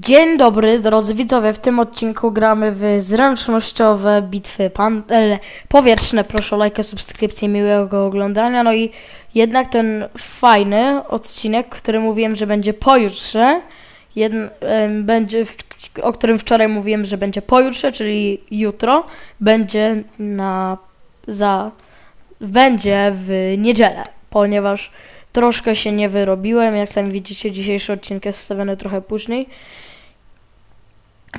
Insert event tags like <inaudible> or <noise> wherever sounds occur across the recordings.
Dzień dobry, drodzy widzowie. W tym odcinku gramy w zręcznościowe bitwy pan, e, powietrzne. Proszę o lajkę, subskrypcję, miłego oglądania. No i jednak ten fajny odcinek, który mówiłem, że będzie pojutrze, będzie, w, o którym wczoraj mówiłem, że będzie pojutrze, czyli jutro, będzie na za będzie w niedzielę, ponieważ troszkę się nie wyrobiłem. Jak sami widzicie, dzisiejszy odcinek jest wstawiony trochę później.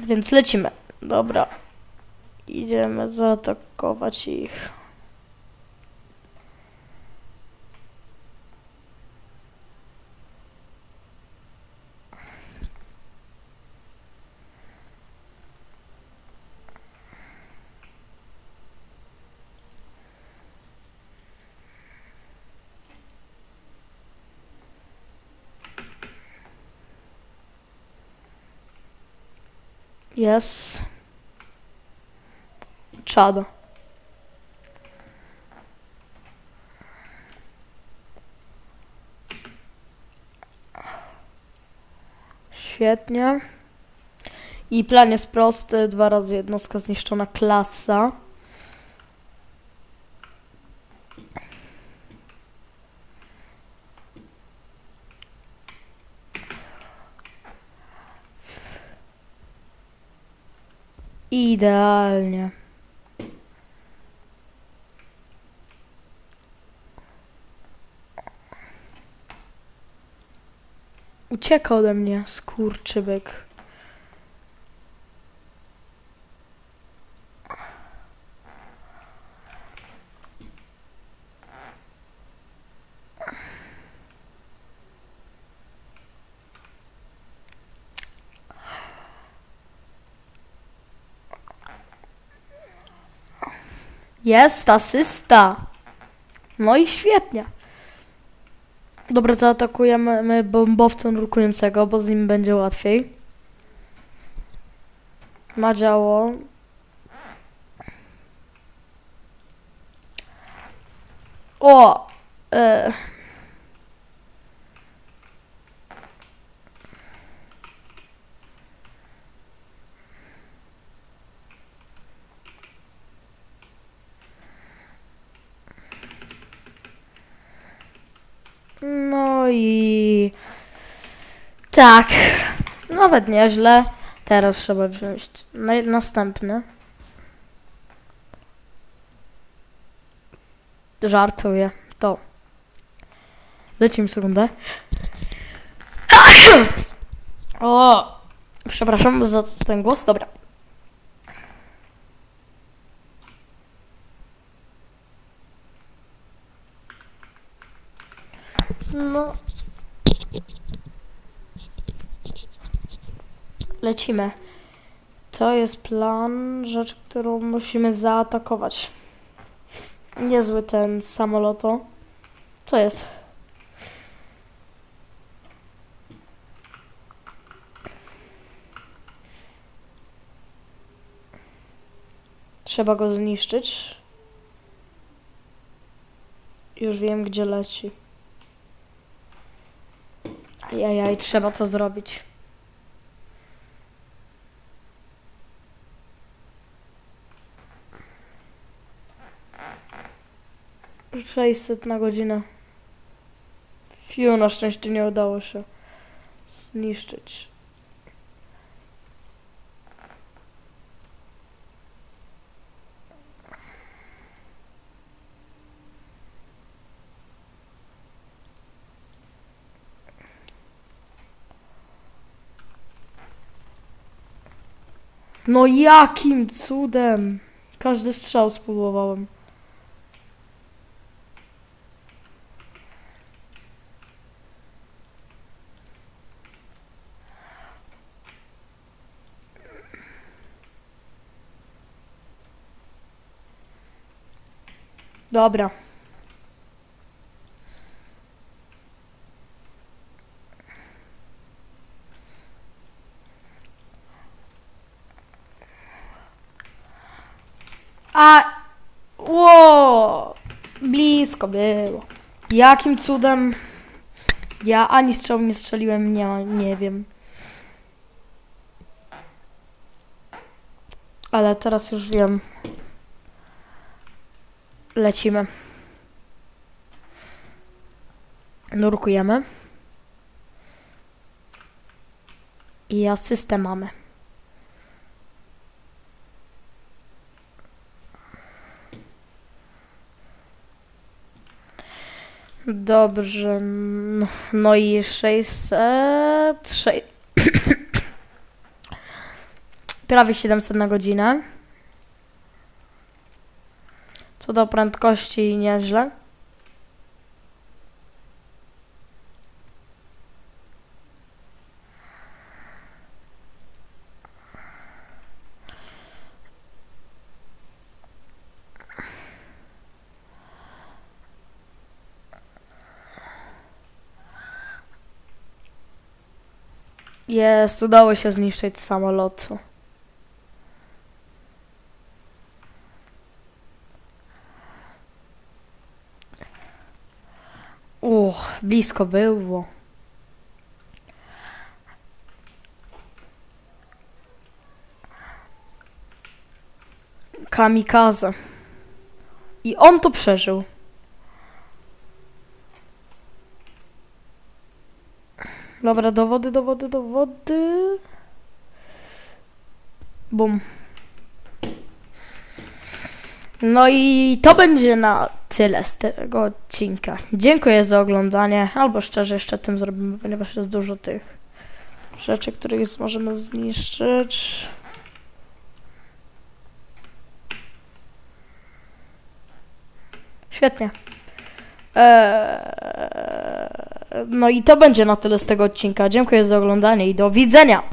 Więc lecimy. Dobra. Idziemy zaatakować ich. Jest. Czad. Świetnie. I plan jest prosty. Dwa razy jednostka zniszczona klasa. Idealnie. Ucieka ode mnie, skurczybyk. Jest asysta. No i świetnie. Dobra, zaatakujemy my bombowcem nurkującego, bo z nim będzie łatwiej. Ma działo. O! E. No i tak, nawet nieźle. Teraz trzeba wziąć naj- następny. Żartuję. To. Lecimy sekundę. <coughs> O! Przepraszam za ten głos. Dobra. No. Lecimy. To jest plan, rzecz, którą musimy zaatakować. Niezły ten samoloto. Co jest? Trzeba go zniszczyć. Już wiem, gdzie leci. Ajajaj, trzeba to zrobić. Sześćset na godzinę. Fiu, na szczęście nie udało się zniszczyć. No jakim cudem? Każdy strzał spróbowałem. Dobra. A... Ło! Blisko było. Jakim cudem... Ja ani strzał nie strzeliłem, nie, nie wiem. Ale teraz już wiem. Lecimy. Nurkujemy. I asystę mamy. Dobrze. n- No i 600. sze- <coughs> Prawie 700 na godzinę. Co do prędkości nieźle. Jest, udało się zniszczyć samolot. Uch, blisko było. Kamikaze. I on to przeżył. Dobra, do wody, do wody, do wody. Bum. No i to będzie na tyle z tego odcinka. Dziękuję za oglądanie, albo szczerze jeszcze tym zrobimy, ponieważ jest dużo tych rzeczy, których możemy zniszczyć. Świetnie. Eee, no i to będzie na tyle z tego odcinka. Dziękuję za oglądanie i do widzenia!